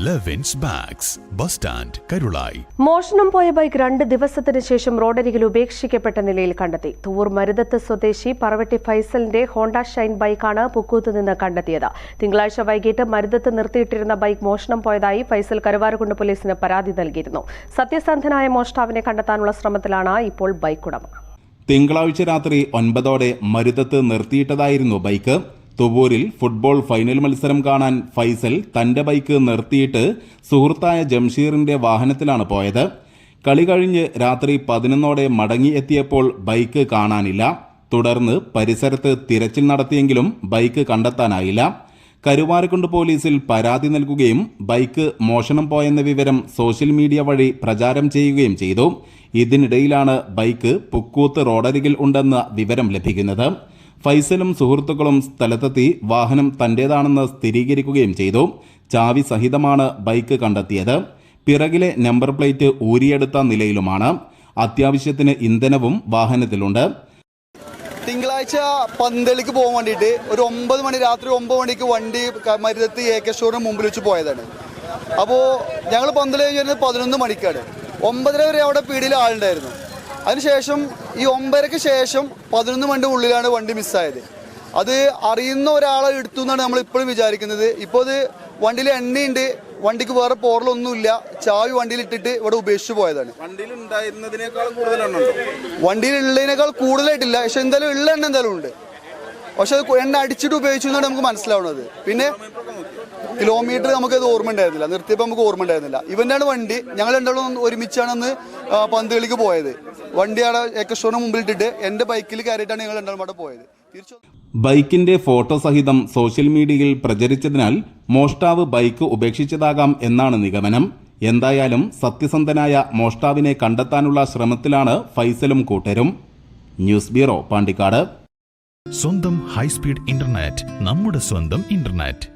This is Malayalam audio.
Levins bags bus stand Karulai മോഷണം പോയ ബൈക്ക് രണ്ട് ദിവസത്തിന് ശേഷം റോഡരികിൽ ഉപേക്ഷിക്കപ്പെട്ട നിലയിൽ കണ്ടെത്തി. തൂർ മരുതത്ത് സ്വദേശി പറവട്ടി ഫൈസലിന്റെ ഹോണ്ട ഷൈൻ ബൈക്കാണ് പുക്കൂത്ത് നിന്ന് കണ്ടെത്തിയത്. തിങ്കളാഴ്ച വൈകിട്ട് മരുതത്ത് നിർത്തിയിട്ടിരുന്ന ബൈക്ക് മോഷണം പോയതായി ഫൈസൽ കരുവാരക്കുണ്ട് പോലീസിന് പരാതി നൽകിയിരുന്നു. സത്യസന്ധനായ മോഷ്ടാവിനെ കണ്ടെത്താനുള്ള ശ്രമത്തിലാണ് ഇപ്പോൾ ബൈക്ക് ഉടമ തിങ്കളാഴ്ച രാത്രി ഒൻപതോടെ മരുതത്ത് നിർത്തിയിട്ടതായിരുന്നു ബൈക്ക്. തുവൂരിൽ ഫുട്ബോൾ ഫൈനൽ മത്സരം കാണാൻ ഫൈസൽ തന്റെ ബൈക്ക് നിർത്തിയിട്ട് സുഹൃത്തായ ജംഷീറിന്റെ വാഹനത്തിലാണ് പോയത്. കളി കഴിഞ്ഞ് രാത്രി പതിനൊന്നോടെ മടങ്ങി എത്തിയപ്പോൾ ബൈക്ക് കാണാനില്ല. തുടർന്ന് പരിസരത്ത് തിരച്ചിൽ നടത്തിയെങ്കിലും ബൈക്ക് കണ്ടെത്താനായില്ല. കരുവാരക്കുണ്ട് പോലീസിൽ പരാതി നൽകുകയും ബൈക്ക് മോഷണം പോയെന്ന വിവരം സോഷ്യൽ മീഡിയ വഴി പ്രചാരം ചെയ്യുകയും ചെയ്തു. ഇതിനിടയിലാണ് ബൈക്ക് പുക്കൂത്ത് റോഡരികിൽ ഉണ്ടെന്ന വിവരം ലഭിക്കുന്നത്. ഫൈസലും സുഹൃത്തുക്കളും സ്ഥലത്തെത്തി വാഹനം തന്റേതാണെന്ന് സ്ഥിരീകരിക്കുകയും ചെയ്തു. ചാവി സഹിതമാണ് ബൈക്ക് കണ്ടെത്തിയത്. പിറകിലെ നമ്പർ പ്ലേറ്റ് ഊരിയെടുത്ത നിലയിലുമാണ്. അത്യാവശ്യത്തിന് ഇന്ധനവും വാഹനത്തിലുണ്ട്. തിങ്കളാഴ്ച പന്തളിക്ക് പോകാൻ വേണ്ടിയിട്ട് ഒരു ഒമ്പത് മണി രാത്രി ഒമ്പത് മണിക്ക് വണ്ടി മരുതത്ത് എ കെ സ്റ്റോറിന് മുമ്പിൽ വെച്ച് പോയതാണ്. അപ്പോൾ ഞങ്ങൾ പന്തൽ കഴിഞ്ഞ് പതിനൊന്ന് മണിക്കാണ്. ഒമ്പതര വരെ അവിടെ പീടിയിൽ ആളുണ്ടായിരുന്നു. അതിനുശേഷം ഈ ഒമ്പതരക്ക് ശേഷം പതിനൊന്ന് മണിന്റെ ഉള്ളിലാണ് വണ്ടി മിസ്സായത്. അത് അറിയുന്ന ഒരാളെ എടുത്തു എന്നാണ് നമ്മൾ ഇപ്പോഴും വിചാരിക്കുന്നത്. ഇപ്പോൾ അത് വണ്ടിയിൽ എണ്ണയുണ്ട്. വണ്ടിക്ക് വേറെ പോറലൊന്നുമില്ല. ചാവി വണ്ടിയിൽ ഇട്ടിട്ട് ഇവിടെ ഉപേക്ഷിച്ചു പോയതാണ്. വണ്ടിയിൽ ഉണ്ടായിരുന്നതിനേക്കാൾ കൂടുതലുണ്ടോ വണ്ടിയിൽ ഉള്ളതിനേക്കാൾ കൂടുതലായിട്ടില്ല. പക്ഷെ എന്തായാലും ഉള്ള എണ്ണ എന്തായാലും ഉണ്ട്. പക്ഷെ അത് എണ്ണ അടിച്ചിട്ട് ഉപയോഗിച്ചു എന്നാണ് നമുക്ക് മനസ്സിലാവുന്നത്. പിന്നെ കിലോമീറ്റർ നമുക്ക് അത് ഓർമ്മ ഉണ്ടായിരുന്നില്ല നിർത്തിയപ്പോൾ നമുക്ക് ഓർമ്മ ഉണ്ടായിരുന്നില്ല ഇവന്റെയാണ് വണ്ടി. ഞങ്ങൾ രണ്ടാളും ഒരുമിച്ചാണ് അന്ന് ആ, പന്ത് കളിക്ക് പോയത്. വണ്ടി അവിടെ മുമ്പിൽ ഇട്ടിട്ട് എന്റെ ബൈക്കിൽ കയറിയിട്ടാണ് ഞങ്ങൾ രണ്ടാളും അവിടെ പോയത്. തിരിച്ചു ബൈക്കിന്റെ ഫോട്ടോ സഹിതം സോഷ്യൽ മീഡിയയിൽ പ്രചരിച്ചതിനാൽ മോഷ്ടാവ് ബൈക്ക് ഉപേക്ഷിച്ചതാകാം എന്നാണ് നിഗമനം. എന്തായാലും സത്യസന്ധനായ മോഷ്ടാവിനെ കണ്ടെത്താനുള്ള ശ്രമത്തിലാണ് ഫൈസലും കൂട്ടരും. News bureau Pandikkad. സ്വന്തം ഹൈസ്പീഡ് ഇന്റർനെറ്റ് നമ്മുടെ സ്വന്തം ഇന്റർനെറ്റ്.